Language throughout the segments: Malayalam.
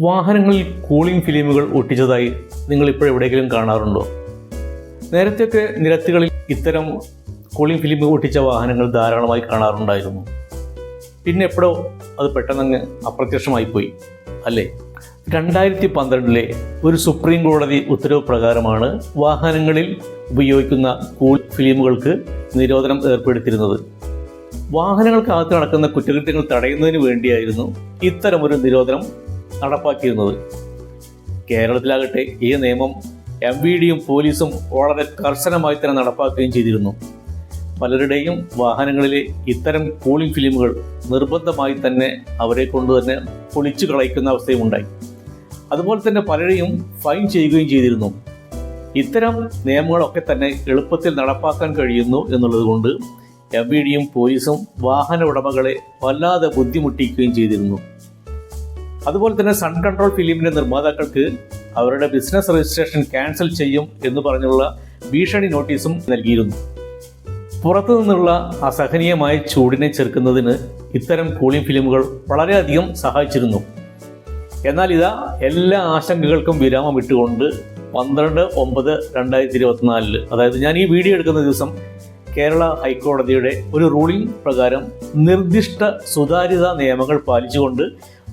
വാഹനങ്ങളിൽ കൂളിംഗ് ഫിലിമുകൾ ഒട്ടിച്ചതായി നിങ്ങൾ ഇപ്പോൾ എവിടെയെങ്കിലും കാണാറുണ്ടോ? നേരത്തെയൊക്കെ നിരത്തുകളിൽ ഇത്തരം കൂളിംഗ് ഫിലിം ഒട്ടിച്ച വാഹനങ്ങൾ ധാരാളമായി കാണാറുണ്ടായിരുന്നു. പിന്നെ എപ്പോഴോ അത് പെട്ടെന്നങ്ങ് അപ്രത്യക്ഷമായി പോയി അല്ലേ? രണ്ടായിരത്തി പന്ത്രണ്ടിലെ ഒരു സുപ്രീം കോടതി ഉത്തരവ് പ്രകാരമാണ് വാഹനങ്ങളിൽ ഉപയോഗിക്കുന്ന കൂൾ ഫിലിമുകൾക്ക് നിരോധനം ഏർപ്പെടുത്തിയിരുന്നത്. വാഹനങ്ങൾക്കകത്ത് നടക്കുന്ന കുറ്റകൃത്യങ്ങൾ തടയുന്നതിന് വേണ്ടിയായിരുന്നു ഇത്തരമൊരു നിരോധനം നടപ്പാക്കിയിരുന്നത്. കേരളത്തിലാകട്ടെ ഈ നിയമം എം വി ഡിയും പോലീസും വളരെ കർശനമായി തന്നെ നടപ്പാക്കുകയും ചെയ്തിരുന്നു. പലരുടെയും വാഹനങ്ങളിലെ ഇത്തരം കൂളിംഗ് ഫിലിമുകൾ നിർബന്ധമായി തന്നെ അവരെ കൊണ്ട് തന്നെ പൊളിച്ചു കളയിക്കുന്ന അവസ്ഥയും ഉണ്ടായി. അതുപോലെ തന്നെ പലരെയും ഫൈൻ ചെയ്യുകയും ചെയ്തിരുന്നു. ഇത്തരം നിയമങ്ങളൊക്കെ തന്നെ എളുപ്പത്തിൽ നടപ്പാക്കാൻ കഴിയുന്നു എന്നുള്ളത് കൊണ്ട് എം വി ഡിയും പോലീസും വാഹന ഉടമകളെ വല്ലാതെ ബുദ്ധിമുട്ടിക്കുകയും ചെയ്തിരുന്നു. അതുപോലെ തന്നെ സൺ കൺട്രോൾ ഫിലിമിന്റെ നിർമ്മാതാക്കൾക്ക് അവരുടെ ബിസിനസ് രജിസ്ട്രേഷൻ ക്യാൻസൽ ചെയ്യും എന്ന് പറഞ്ഞുള്ള ഭീഷണി നോട്ടീസും നൽകിയിരുന്നു. പുറത്തു നിന്നുള്ള അസഹനീയമായ ചൂടിനെ ചെറുക്കുന്നതിന് ഇത്തരം കൂളിംഗ് ഫിലിമുകൾ വളരെയധികം സഹായിച്ചിരുന്നു. എന്നാൽ ഇതാ എല്ലാ ആശങ്കകൾക്കും വിരാമം ഇട്ടുകൊണ്ട് പന്ത്രണ്ട് ഒമ്പത് രണ്ടായിരത്തി ഇരുപത്തിനാലിൽ അതായത് ഞാൻ ഈ വീഡിയോ എടുക്കുന്ന ദിവസം കേരള ഹൈക്കോടതിയുടെ ഒരു റൂളിംഗ് പ്രകാരം നിർദ്ദിഷ്ട സുതാര്യത നിയമങ്ങൾ പാലിച്ചുകൊണ്ട്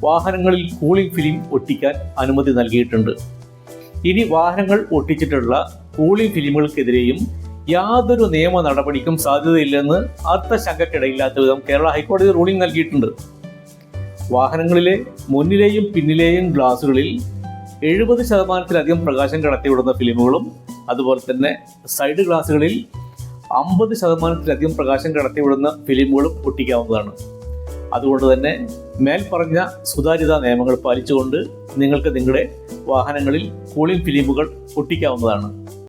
വാഹനങ്ങളിൽ കൂളിംഗ് ഫിലിം ഒട്ടിക്കാൻ അനുമതി നൽകിയിട്ടുണ്ട്. ഇനി വാഹനങ്ങൾ ഒട്ടിച്ചിട്ടുള്ള കൂളിംഗ് ഫിലിമുകൾക്കെതിരെയും യാതൊരു നിയമ നടപടിക്കും സാധ്യതയില്ലെന്ന് അർത്ഥശങ്കക്കിടയില്ലാത്ത വിധം കേരള ഹൈക്കോടതി റൂളിംഗ് നൽകിയിട്ടുണ്ട്. വാഹനങ്ങളിലെ മുന്നിലെയും പിന്നിലെയും ഗ്ലാസുകളിൽ എഴുപത് ശതമാനത്തിലധികം പ്രകാശം കടത്തിവിടുന്ന ഫിലിമുകളും അതുപോലെ തന്നെ സൈഡ് ഗ്ലാസുകളിൽ അമ്പത് ശതമാനത്തിലധികം പ്രകാശം കടത്തിവിടുന്ന ഫിലിമുകളും ഒട്ടിക്കാവുന്നതാണ്. അതുകൊണ്ട് തന്നെ മേൽപ്പറഞ്ഞ പറഞ്ഞ സുതാര്യതാ നിയമങ്ങൾ പാലിച്ചുകൊണ്ട് നിങ്ങൾക്ക് നിങ്ങളുടെ വാഹനങ്ങളിൽ കൂളിംഗ് ഫിലിമുകൾ ഒട്ടിക്കാവുന്നതാണ്.